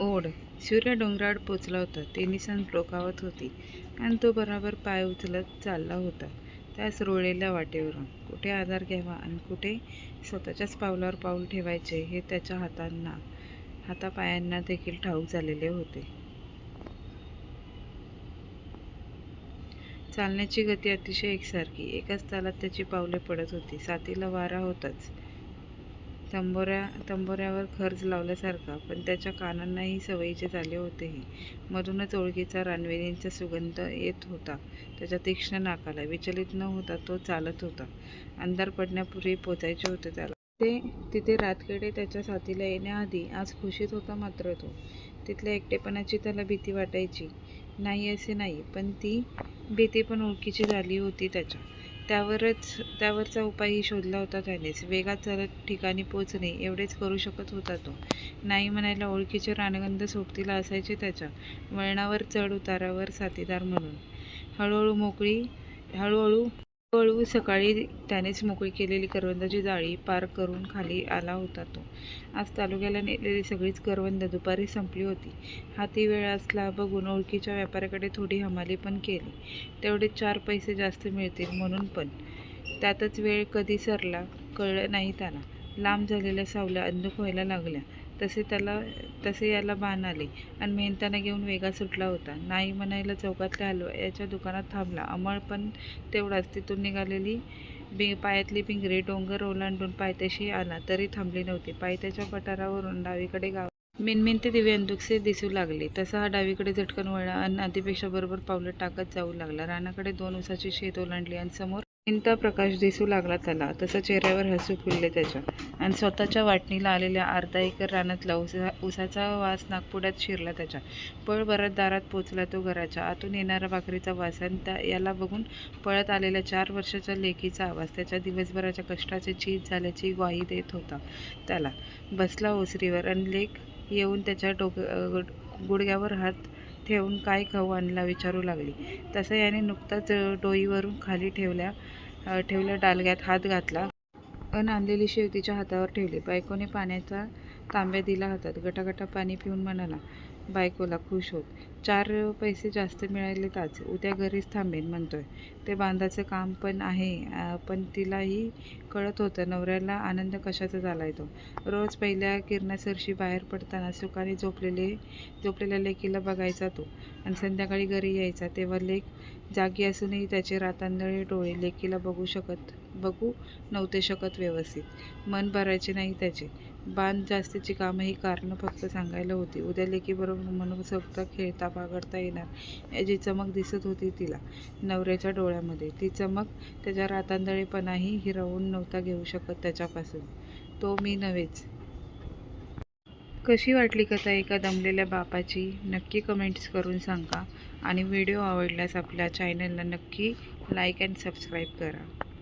ओढ. सूर्य डोंगरावर पोचला होता. ते निसन डोकावत होती. आणि तो बराबर पाय उचलत चालला होता. त्याच रोळलेल्या वाटेवरून. कुठे आधार घ्यावा आणि कुठे स्वतःच्याच पावलावर पाऊल ठेवायचे हे त्याच्या हातांना हातापायांना देखील ठाऊक झालेले होते. चालण्याची गती अतिशय एकसारखी. एकाच तालात त्याची पावले पडत होती. साथीला वारा होताच. तंबोऱ्या तंबोऱ्यावर खर्च लावल्यासारखा पण त्याच्या कानांनाही सवयीचे झाले होतेही. मधूनच ओळखीचा रानवेलींचा सुगंध येत होता. त्याच्या तीक्ष्ण नाकाला विचलित न होता तो चालत होता. अंधार पडण्यापूर्वी पोचायचे होते त्याला. ते तिथे रातकडे त्याच्या साथीला येण्याआधी आज खुशीत होता मात्र तो. तिथल्या एकटेपणाची त्याला भीती वाटायची. नाही असे नाही पण ती भीती पण ओळखीची झाली होती त्याच्या. त्यावरच त्यावरचा उपायही शोधला होता त्यानेच. वेगात चालत ठिकाणी पोचणे एवढेच करू शकत होता तो. नाही म्हणायला ओळखीचे रानगंध सोबतीला असायचे त्याच्या वळणावर चढ उतारावर साथीदार म्हणून. हळूहळू मोकळी हळूहळू हळूहळू सकाळी त्यानेच मोकळी केलेली करवंदाची जाळी पार करून खाली आला होता तो. आज तालुक्याला नेलेली सगळीच करवंद दुपारी संपली होती. हाती वेळ असला बघून ओळखीच्या व्यापाऱ्याकडे थोडी हमाली पण केली. तेवढे चार पैसे जास्त मिळतील म्हणून पण. त्यातच वेळ कधी सरला कळलं नाही त्याला. लांब झालेल्या सावल्या अंधुक व्हायला लागल्या. तसे त्याला तसे याला बाण आले. आणि मेहनताना घेऊन वेगा सुटला होता. नाही म्हणायला चौकातल्या हलवायाच्या दुकानात थांबला. अमळ पण तेवढाच. तिथून निघालेली बि पायातली पिंगरी डोंगर ओलांडून पायथ्याशी आला. तरी थांबली नव्हती. पायथ्याच्या पठारावरून डावीकडे गाव. मिनमिनते दिवे अंधुकसे दिसू लागले. तसा हा डावीकडे झटकन वळला आणि आधीपेक्षा बरोबर पावलं टाकत जाऊ लागला. रानाकडे दोन उसाची शेत ओलांडली आणि समोर चिंता प्रकाश दिसू लागला त्याला. तसं चेहऱ्यावर हसू फुलले त्याच्या. आणि स्वतःच्या वाटणीला आलेल्या अर्धा एकर रानातला उसा उसाचा वास नागपुड्यात शिरला त्याच्या. पळ भरत दारात पोचला तो घराच्या. आतून येणारा भाकरीचा वास आणि त्या याला बघून पळत आलेल्या चार वर्षाच्या लेखीचा आवाज. त्याच्या दिवसभराच्या कष्टाचे चीज झाल्याची ग्वाही देत होता त्याला. बसला ओसरीवर आणि लेक येऊन त्याच्या डोक गुडघ्यावर हात ठेवून काय खाऊ आणला विचारू लागली. तसं याने नुकताच डोईवरून खाली ठेवल्या ठेवल्या डालग्यात हात घातला. अन आणलेली शेव तिच्या हातावर ठेवली. बायकोने पाण्याचा तांब्या दिला हातात. गटागटा पाणी पिऊन म्हणाला बायकोला खुश होत. चार पैसे जास्त मिळाले आज. उद्या घरीच थांबेन म्हणतोय. ते बांधाचं काम पण आहे पण तिलाही कळत होतं. नवऱ्याला आनंद कशाचा झाला तो? रोज पहिल्या किरणासरशी बाहेर पडताना सुखाने झोपलेले झोपलेल्या लेकीला बघायचा तो. आणि संध्याकाळी घरी यायचा. तेव्हा लेक जागी असूनही त्याचे रातांदळे डोळे लेकीला बघू शकत बघू नव्हते शकत व्यवस्थित. मन भरायचे नाही त्याचे. बांध जास्तीची कामं ही कारणं फक्त सांगायला होती. उद्या लेकीबरोबर मनसोक्त खेळता बागडता येणार याची चमक दिसत होती तिला नवऱ्याच्या डोळ्यामध्ये. ती चमक त्याच्या रातांदळेपणाही हिरवून नव्हता घेऊ शकत त्याच्यापासून. तो मी नव्हेच. कशी वाटली कथा एका दमलेल्या बापाची? नक्की कमेंट्स करून सांगा. आणि व्हिडिओ आवडल्यास आपल्या चॅनलला नक्की लाईक अँड सबस्क्राईब करा.